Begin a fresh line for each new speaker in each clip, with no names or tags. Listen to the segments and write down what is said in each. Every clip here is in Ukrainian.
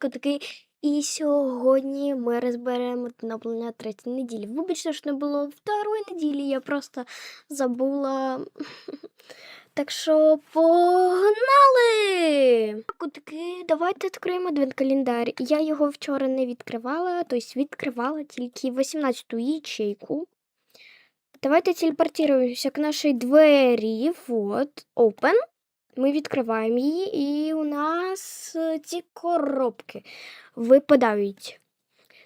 котики. І сьогодні ми розберемо оновлення третьої неділі. Вибачте, що не було второї неділі, я просто забула. Так що погнали! Котики, давайте відкриємо адвент-календар. Я його вчора не відкривала, тобто відкривала тільки 18-ту ячейку. Давайте телепортируемся к нашій двері. Вот, open. Ми відкриваємо її, і у нас е, ці коробки випадають.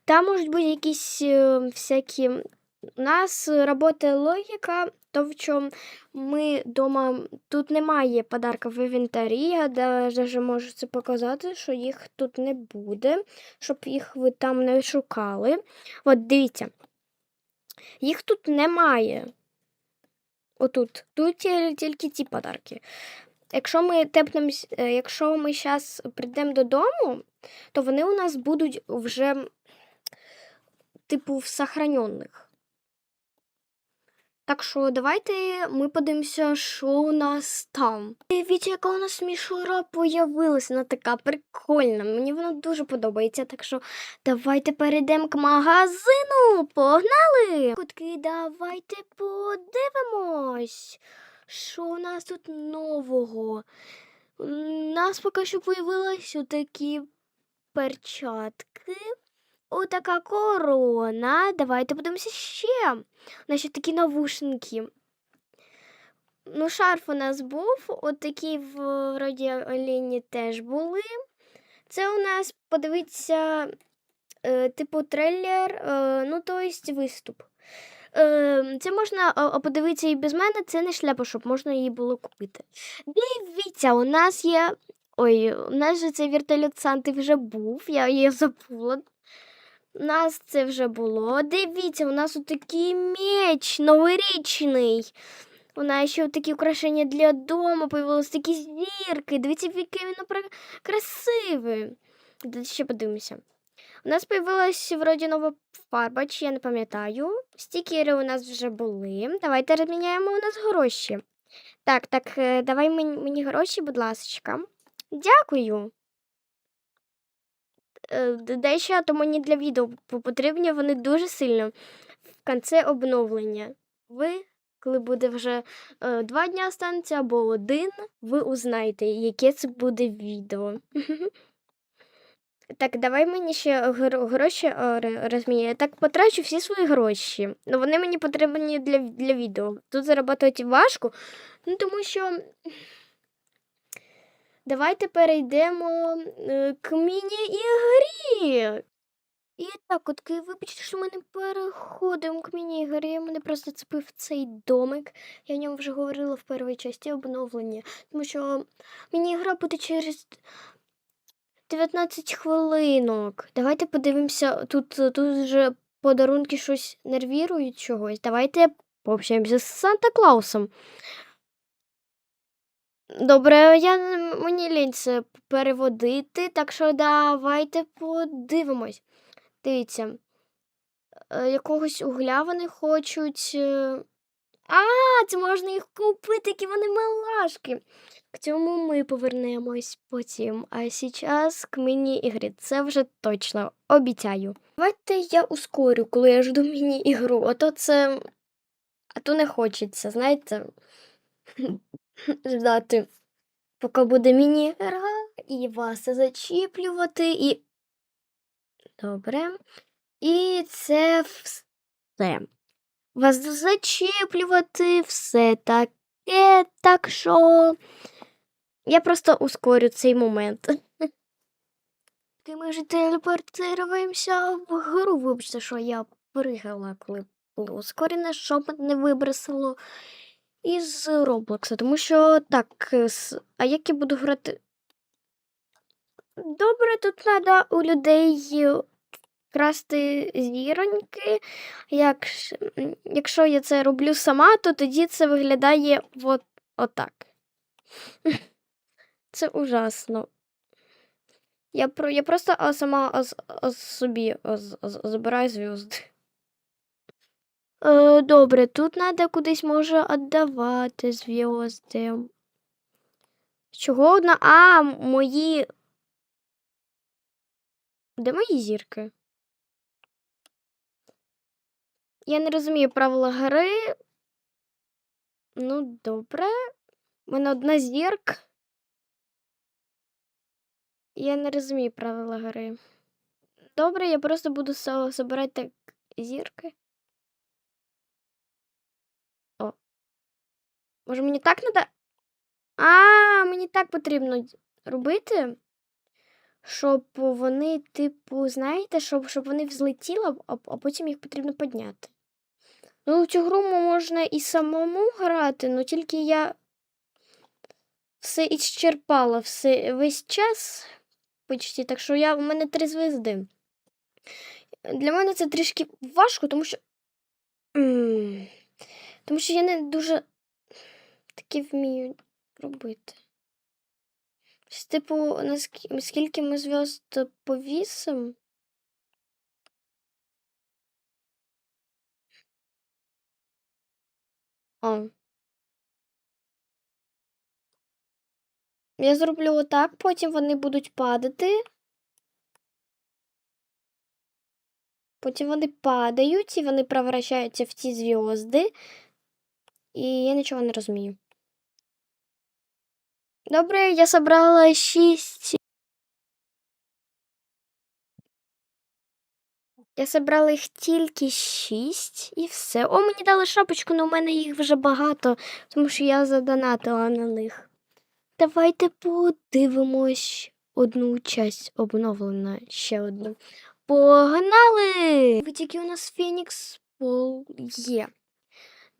Там можуть бути якісь е, всякі. У нас працює логіка, то в чому ми вдома тут немає подарка в інвентарі. Я навіть можу це показати, що їх тут не буде, щоб їх ви там не шукали. От дивіться, їх тут немає. Отут. Тут тільки ті подарки. Якщо ми тепнемось, е, якщо ми зараз прийдемо додому, то вони у нас будуть вже, типу, в сохраненных. Так що давайте ми подивимося, що у нас там. Дивіться, яка у нас мішура появилася. Вона така прикольна. Мені вона дуже подобається. Так що давайте перейдемо к магазину. Погнали! Котки, давайте подивимось. Що у нас тут нового? У нас поки що появились отакі перчатки. Отака корона. Давайте подивимося ще. Ще такі навушники. Ну, шарф у нас був, от такі вроді олені теж були. Це у нас, подивіться, е, типу трейлер, е, ну, то есть виступ. Е, Це можна подивитися і без мене, це не шляпа, щоб можна її було купити. Дивіться, у нас є. Ой, у нас же цей вертольот Санти вже був, я її забула. У нас це вже було. Дивіться, у нас отакий меч новорічний. У нас ще такі украшення для дому, появились такі зірки. Дивіться, який він красивий. Ще подивимося. У нас появилась вроді нова фарба, чи я не пам'ятаю. Стікери у нас вже були. Давайте розміняємо у нас гроші. Так, так, е, давай мені, гроші, будь ласка. Дякую. Е, Дещо, то мені для відео по- потрібні вони дуже сильно в кінці обновлення. Ви, коли буде вже е, два дні останеться або один, ви узнаєте, яке це буде відео. Так, давай мені ще гроші. Я так потрачу всі свої гроші. Ну, вони мені потрібні для, для відео. Тут заробляти важко, ну тому що. Давайте перейдемо е, к міні-ігрі. І так, от вибачте, що ми не переходимо к міні-ігрі. Мене просто цепив цей домик. Я о ньому вже говорила в першій часті обновлення. Тому що міні-ігра буде через 19 хвилинок. Давайте подивимося. Тут, тут вже подарунки щось нервірують чогось. Давайте пообщаємося з Санта-Клаусом. Добре, я мені лінь це переводити, так що давайте подивимось. Дивіться, е, якогось угля вони хочуть. е. А, це можна їх купити, які вони милашки. К цьому ми повернемось потім. А зараз к міні-ігрі. Це вже точно обіцяю. Давайте я ускорю, коли я жду міні-ігру, а то це. А то не хочеться, знаєте, ждати, поки буде міні-гра, і вас зачіплювати, і. Добре. І це все. Вас зачіплювати, все таке, так що я просто ускорю цей момент. Ми вже телепортуємося в гру. Вибачте, що я пригала, коли було ускорене, щоб не вибросило із Роблокса. Тому що так, а як я буду грати? Добре, тут треба у людей красти зіроньки. Як, якщо я це роблю сама, то тоді це виглядає от, отак. Це ужасно. Я, про, я просто а, сама а, а, собі а, а, забираю зв'язки. Е, добре, тут треба кудись може віддавати зв'язки. Чого одна? А, мої Де мої зірки? Я не розумію правила гри. Ну, добре. У мене одна зірка. Я не розумію правила гри. Добре, я просто буду собирати так зірки. О. Може, мені так надо. А, мені так потрібно робити, щоб вони, типу, знаєте, щоб, щоб вони взлетіли, а, потім їх потрібно підняти. Ну, цю гру можна і самому грати, але тільки я все ісчерпала все, весь час почти, так що я, у мене три звезди. Для мене це трішки важко, тому що. Тому що я не дуже таке вмію робити. Типу, наскі- скільки ми зв'язд повісимо. О. Я зроблю отак, потім вони будуть падати. Потім вони падають і вони превращаються в ці зв'язди. І я нічого не розумію. Добре, я собрала шість. Я собрала їх тільки шість і все. О, мені дали шапочку, але у мене їх вже багато, тому що я задонатила на них. Давайте подивимось одну часть обновлена ще одну. Погнали! Ви тільки у нас Фенікс Пол є.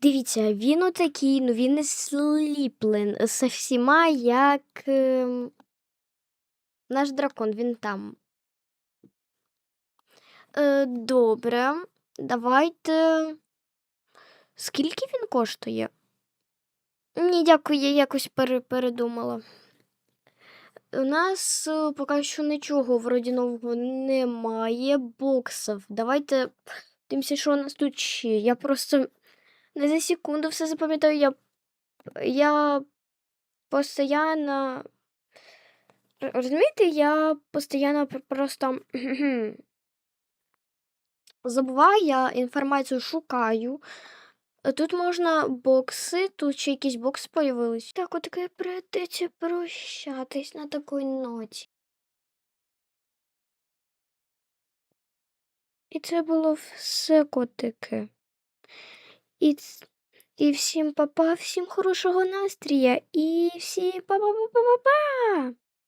Дивіться, він отакий, ну він не сліплен з всіма, як ем, наш дракон, він там. Е, добре, давайте. Скільки він коштує? Ні, дякую, я якось пере- передумала. У нас е, поки що нічого вроді нового немає. Боксів. Давайте дивимося, що у нас тут ще. Я просто не за секунду все запам'ятаю. Я, я постійно. Розумієте, я постійно просто забуваю, я інформацію шукаю. Е, Тут можна бокси, тут ще якісь бокси появились. Так, от таке прийдеться прощатись на такій ноті. І це було все котики. І, і всім па-па, всім хорошого настрія, і всім па-па-па-па-па-па!